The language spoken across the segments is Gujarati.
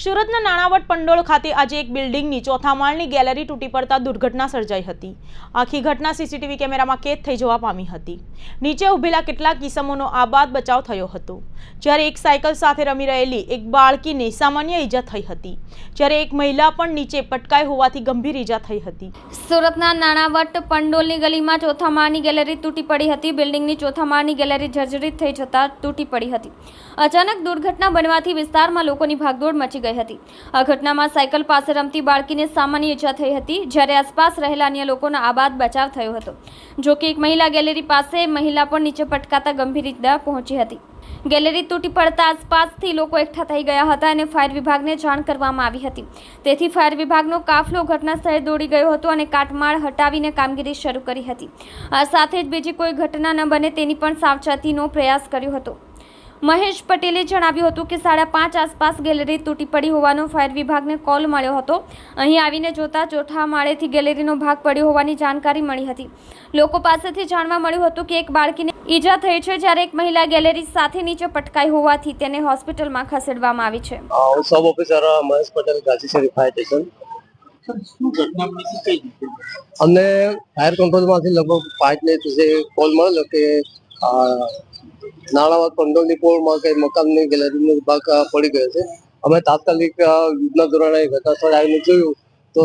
સુરતના નાણાવટ પંડોળ ખાતે આજે એક બિલ્ડિંગની ચોથા માળની ગેલેરી તૂટી પડતા દુર્ઘટના સર્જાઈ હતી. આખી ઘટના સીસીટીવી કેમેરામાં કેદ થઈ જવા પામી હતી. નીચે ઊભેલા કેટલાક કિસમોનો આબાદ બચાવ થયો હતો. જ્યારે એક સાયકલ સાથે રમી રહેલી એક બાળકીને સામાન્ય ઈજા થઈ હતી. જ્યારે એક મહિલા પણ નીચે પટકાઈ હોવાથી ગંભીર ઈજા થઈ હતી. સુરતના નાણાવટ પંડોળની ગલીમાં ચોથા માળની ગેલેરી તૂટી પડી હતી. બિલ્ડિંગની ચોથા માળની ગેલેરી જર્જરિત થઈ જતાં તૂટી પડી હતી. અચાનક દુર્ઘટના બનવાથી વિસ્તારમાં લોકોની ભાગદોડ મચી ગઈ હતી. આ ઘટનામાં સાયકલ પાસે રમતી બાળકીને સામાન્ય ઈજા થઈ હતી, જ્યારે આસપાસ રહેલા અન્ય લોકોનો આબાદ બચાવ થયો હતો. જોકે એક મહિલા ગેલેરી પાસે મહિલા પણ નીચે પટકાતા ગંભીર ઈજા પહોંચી હતી. ગેલેરી તૂટી પડતા આસપાસથી લોકો એકઠા થઈ ગયા હતા અને ફાયર વિભાગને જાણ કરવામાં આવી હતી. તેથી ફાયર વિભાગનો કાફલો ઘટના સ્થળે દોડી ગયો હતો અને કાટમાળ હટાવીને કામગીરી શરૂ કરી હતી. આ સાથે જ બીજી કોઈ ઘટના ન બને તેની પણ સાવચેતીનો પ્રયાસ કર્યો હતો. મહેશ પટેલે જણાવ્યું હતું કે સાડા પાંચ આસપાસ ગેલેરી તૂટી પડી હોવાનો ફાયર વિભાગને કોલ મળ્યો હતો. અહીં આવીને જોતા ચોથા માળેથી ગેલેરીનો ભાગ પડ્યો હોવાની જાણકારી મળી હતી. લોકો પાસેથી જાણવા મળ્યું હતું કે એક બાળકીને ઈજા થઈ છે જ્યારે એક મહિલા ગેલેરી સાથે નીચે પટકાઈ હોવાથી તેને હોસ્પિટલમાં ખસેડવામાં આવી છે. સબ ઓફિસર મહેશ પટેલ ગાંધીશરી ફાયર સ્ટેશન. અમને ફાયર કંટ્રોલમાંથી લગભગ પાંચ ને કોલ મળેલો કે નાણાવત પંડોળની પોળમાં કે મકાનની ગેલેરીનો ભાગ પડી ગયો છે. અમે તાત્કાલિક યુદ્ધના ધોરણે ઘટના સ્થળે આવીને જોયું તો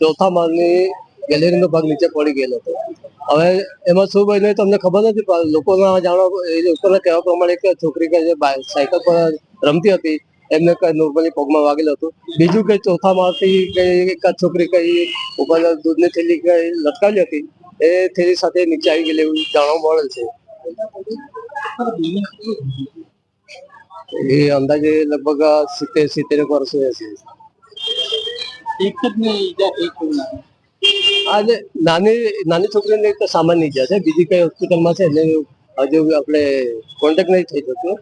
ચોથા માળની ગેલેરીનો ભાગ નીચે પડી ગયેલો હતો. હવે એમાં શું બન્યું તમને ખબર નથી, પણ લોકોના જાણવા, એ લોકોના કહેવા પ્રમાણે એક છોકરી કે જે સાયકલ પર રમતી હતી, એમને કઈ નોર્મલી પગમાં વાગેલું હતું. બીજું કઈ ચોથા માળથી કઈ એક છોકરી કઈ ઉપર દૂધની થેલી કઈ લટકાવી હતી, એ થેલી સાથે નીચે આવી ગયેલી એવું જાણવા મળેલ છે. એ અંદાજે લગભગ સિત્તેર સિત્તેર વર્ષ હશે એક જ ઈજા એક આજે નાની નાની છોકરીને એક સામાન્ય ઈજા છે બીજી કઈ હોસ્પિટલમાં છે એટલે હજુ આપણે કોન્ટેક્ટ નહીં થઈ શકતો